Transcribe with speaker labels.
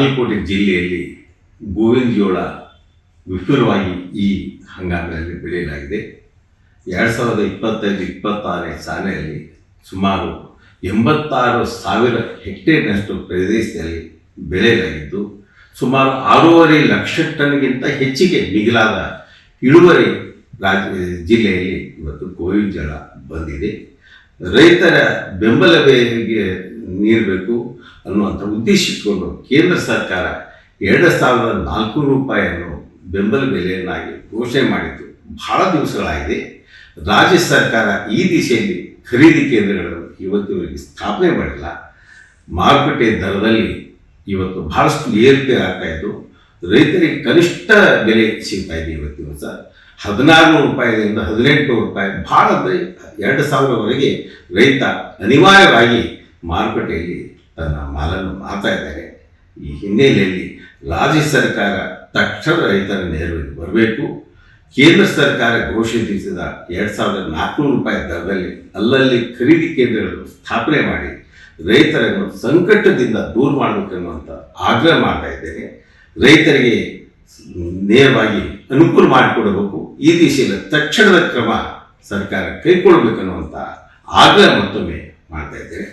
Speaker 1: ಬಾಗಲಕೋಟೆ ಜಿಲ್ಲೆಯಲ್ಲಿ ಗೋವಿನ ಜೋಳ ವಿಫುಲವಾಗಿ ಈ ಹಂಗಾಮಿನಲ್ಲಿ ಬೆಳೆಯಲಾಗಿದೆ. ಎರಡು ಸಾವಿರದ ಇಪ್ಪತ್ತೈದು ಇಪ್ಪತ್ತಾರನೇ ಸಾಲಿನಲ್ಲಿ ಸುಮಾರು ಎಂಬತ್ತಾರು ಸಾವಿರ ಹೆಕ್ಟೇರ್ನಷ್ಟು ಪ್ರದೇಶದಲ್ಲಿ ಬೆಳೆಯಲಾಗಿದ್ದು, ಸುಮಾರು ಆರೂವರೆ ಲಕ್ಷ ಟನ್ಗಿಂತ ಹೆಚ್ಚಿಗೆ ಮಿಗಿಲಾದ ಇಳುವರಿ ರಾಜ್ಯ ಜಿಲ್ಲೆಯಲ್ಲಿ ಇವತ್ತು ಗೋವಿನ ಜೋಳ ಬಂದಿದೆ. ರೈತರ ಬೆಂಬಲ ಬೆಲೆಗೆ ನೀಡಬೇಕು ಅನ್ನುವಂಥ ಉದ್ದೇಶ ಇಟ್ಕೊಂಡು ಕೇಂದ್ರ ಸರ್ಕಾರ ಎರಡು ಸಾವಿರದ ನಾಲ್ಕು ರೂಪಾಯಿಯನ್ನು ಬೆಂಬಲ ಬೆಲೆಯನ್ನಾಗಿ ಘೋಷಣೆ ಮಾಡಿದ್ದು ಬಹಳ ದಿವಸಗಳಾಗಿದೆ. ರಾಜ್ಯ ಸರ್ಕಾರ ಈ ದಿಶೆಯಲ್ಲಿ ಖರೀದಿ ಕೇಂದ್ರಗಳನ್ನು ಇವತ್ತಿವರೆಗೆ ಸ್ಥಾಪನೆ ಮಾಡಿಲ್ಲ. ಮಾರುಕಟ್ಟೆ ದರದಲ್ಲಿ ಇವತ್ತು ಬಹಳಷ್ಟು ಏರಿಕೆ ಆಗ್ತಾ ಇದ್ದು, ರೈತರಿಗೆ ಕನಿಷ್ಠ ಬೆಲೆ ಸಿಗ್ತಾ ಇದೆ ಇವತ್ತಿನ ದಿವಸ ಹದಿನಾರು ರೂಪಾಯಿಯಿಂದ ಹದಿನೆಂಟು ರೂಪಾಯಿ ಭಾಳ ಅಂದರೆ ಎರಡು ಸಾವಿರವರೆಗೆ ರೈತ ಅನಿವಾರ್ಯವಾಗಿ ಮಾರುಕಟ್ಟೆಯಲ್ಲಿ ತನ್ನ ಮಾಲನ್ನು ಮಾರ್ತಾ ಇದ್ದಾರೆ. ಈ ಹಿನ್ನೆಲೆಯಲ್ಲಿ ರಾಜ್ಯ ಸರ್ಕಾರ ತಕ್ಷಣ ರೈತರ ನೆರವಿಗೆ ಬರಬೇಕು. ಕೇಂದ್ರ ಸರ್ಕಾರ ಘೋಷಿಸಿದ ಎರಡು ಸಾವಿರದ ನಾಲ್ಕುನೂರು ರೂಪಾಯಿ ದರದಲ್ಲಿ ಅಲ್ಲಲ್ಲಿ ಖರೀದಿ ಕೇಂದ್ರಗಳು ಸ್ಥಾಪನೆ ಮಾಡಿ ರೈತರನ್ನು ಸಂಕಟದಿಂದ ದೂರ ಮಾಡಬೇಕೆನ್ನುವಂಥ ಆಗ್ರಹ ಮಾಡ್ತಾ ಇದ್ದೇನೆ. ರೈತರಿಗೆ ನೇರವಾಗಿ ಅನುಕೂಲ ಮಾಡಿಕೊಡಬೇಕು. ಈ ದಿಶೆಯಲ್ಲಿ ತಕ್ಷಣದ ಕ್ರಮ ಸರ್ಕಾರ ಕೈಗೊಳ್ಳಬೇಕನ್ನುವಂಥ ಆಗ್ರಹ ಮತ್ತೊಮ್ಮೆ ಮಾಡ್ತಾ ಇದ್ದೇನೆ.